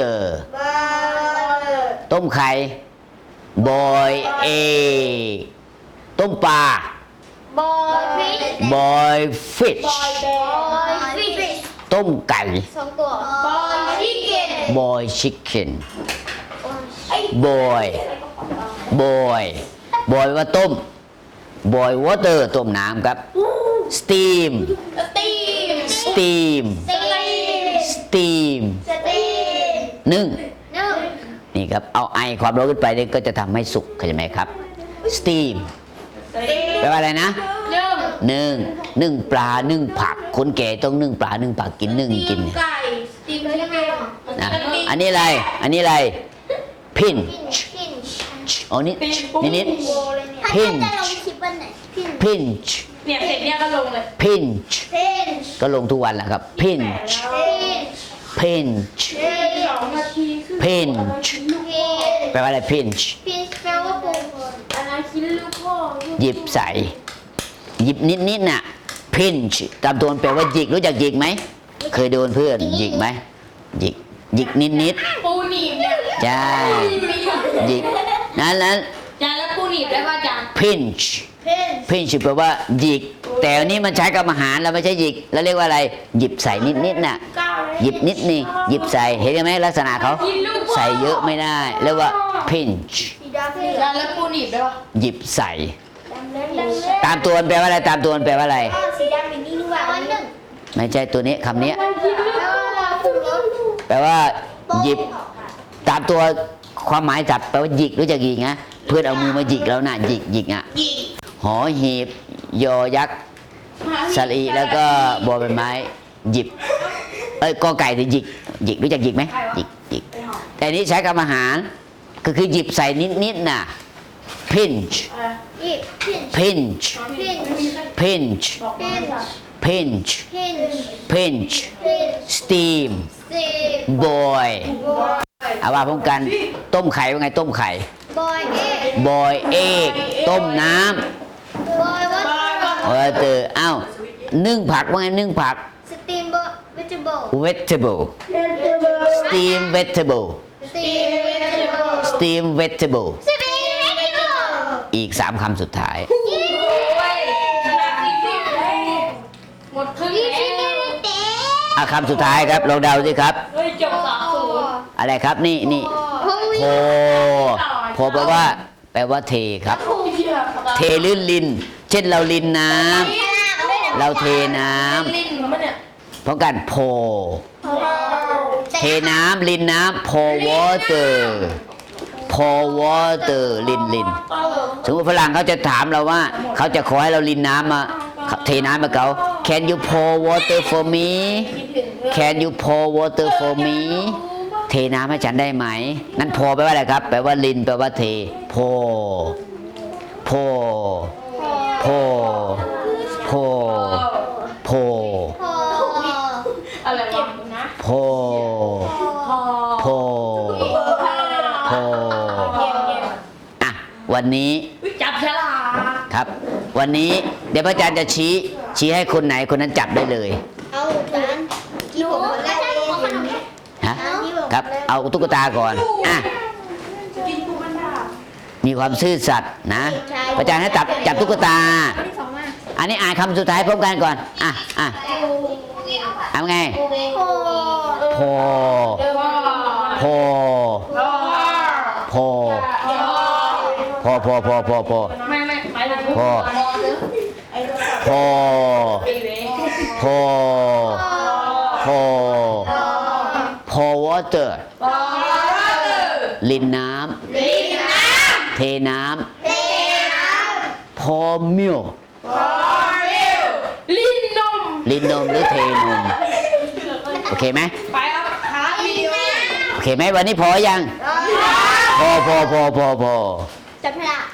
เออต้มไข่บอยเอ ต้มปลาบอยฟิชบอยฟิชต้มไก่สองตัวบอยชิคเก้นบอยชิคเก้นบอยบอยบอยว่าต้มบอยวอเตอร์ต้มน้ำครับสตีมสตีมสตีมสตีมสตีม นึ่งนี่ครับ เอาไอความร้อนขึ้นไปนี่ก็จะทำให้สุกเข้าใจไหมครับ steam แปลว่าอะไรนะหนึ่งนึ่งนึ่งปลานึ่งผัก คนแก่ต้องนึ่งปลานึ่งผักกินนึ่งกินเนี่ยไก่สตีมยังไงอะนะอันนี้อะไร อันนี้อะไร pinch พินช์อ๋อนี่นี่นิดพินจะลงคลิปวันไหนพิน pinch เนี่ยเสร็จเนี่ยก็ลงเลย pinch พินช์ก็ลงทุกวันแหละครับ pinch พินช์ pinch สองนาทีคือ pinch พินแปลว่าอะไร pinch พินแปลว่าปูอันนั้นคิดลูกพ่อหยิบใส่หยิบนิดนิดๆน่ะ pinch ตามตัวมันแปลว่าหยิกรู้จักหยิกไหม เคยโดนเพื่อนหยิกไหมหยิกหยิกนิดนิดปูหนีบเนี่ยๆใช่หยิกนั้นนั้นจานแล้วปูหนีบได้ป่ะจาน pinch พิน pinch แปลว่าหยิก แต่อันนี้มันใช้กับอาหารเราไม่ใช่หยิกแล้วเรียกว่าอะไร หยิบใส่นิดนิดๆน่ะหยิบนิดนี่หยิบใส่เห็นไหมลักษณะเขาใส่เยอะไม่ได้เรียกว่า pinch สีดำเลยจานแล้วปูหนีบได้ป่ะหยิบใส่ดำเลยดำเลยตามตัวมันแปลว่าอะไรตามตัวมันแปลว่าอะไร สีดำเป็นนี่ด้วยวันหนึ่งไม่ใช่ตัวนี้คำนี้แปลว่าปรุงรสแปลว่า หยิบตามตัวความหมายจับแปลว่าหยิกรู้จักหยิกนะเพื่อนเอามือมาหยิกแล้วนะหยิกหยิกอะหอหีบยอยักษ์ สลีแล้วก็บอใบไม้ หยิบ เอ้ยกอไก่ thì หยิกหยิกรู้จักหยิกไหมหยิกหยิกแต่อันนี้ใช้กับอาหาร ก็คือหยิบใส่นิดๆน่ะ pinch อีกพินช์ pinch พินช์ pinch พินช์ pinch พิน steam ซี boy เอาว่าพร้อมกันต้มไข่ว่าไงต้มไข่ บอยเอ็ก boy egg ต้มน้บอยวัตำ เออเตอเอ้านึ่งผักว่าไงนึ่งผักสตีมเบอร์วิจิเบิล vegetable steam vegetable สตีมวิจิเบิล steam vegetable สตีมวิจิเบิลอีกสามคำสุดท้าย หมดครึ่งยี่แล้สิบวเต้อะคำสุดท้ายครับลองเดาสิครับ เฮ้ยจบสามศูนย์อะไรครับนี่นี่โอ้โพโพแปลว่า แปลว่าเทครับ เทหรือลิน เช่นเราลินน้ำเราเทน้ำลิ้นมันเนี่ยพร้อมกันโพเทน้ำลินน้ำ pour water pour water ลินลินสมมติฝรั่งเขาจะถามเราว่า เขาจะขอให้เราลินน้ำมาเทน้ำมาเขา can you pour water for me can you pour water for me เทน้ำให้ฉันได้ไหม นั่นพอแปลว่าอะไรครับ แปลว่าลิน แปลว่าเทพอ พอ พอพอ พอ อะ วันนี้จับฉลากครับ วันนี้เดี๋ยวพระอาจารย์จะชี้ ชี้ให้คนไหนคนนั้นจับได้เลย เอาจานกี่ผมแล้วขนมฮะ ครับ เอาตุ๊กตาก่อน อะ กินปูมันดาบมีความซื่อสัตย์นะ พระอาจารย์ให้จับจับตุ๊กตา ที่สองมาอันนี้อ่านคำสุดท้ายพร้อมกันก่อน อะ อะเอาไงโพพ อ พอ พอ พอ พอ พอ พอ พอ ไม่ไม่ไปเลยพอ พอไปเลยพอ พอ พอ water พอลินน้ำเทน้ำพอมิลลิ้นนมลินนมหรือเทนม โอเคไหมไปครับหาวิดีโอโอเคไหมวันนี้พอยัง พอพอพอพอพอจับฉลาก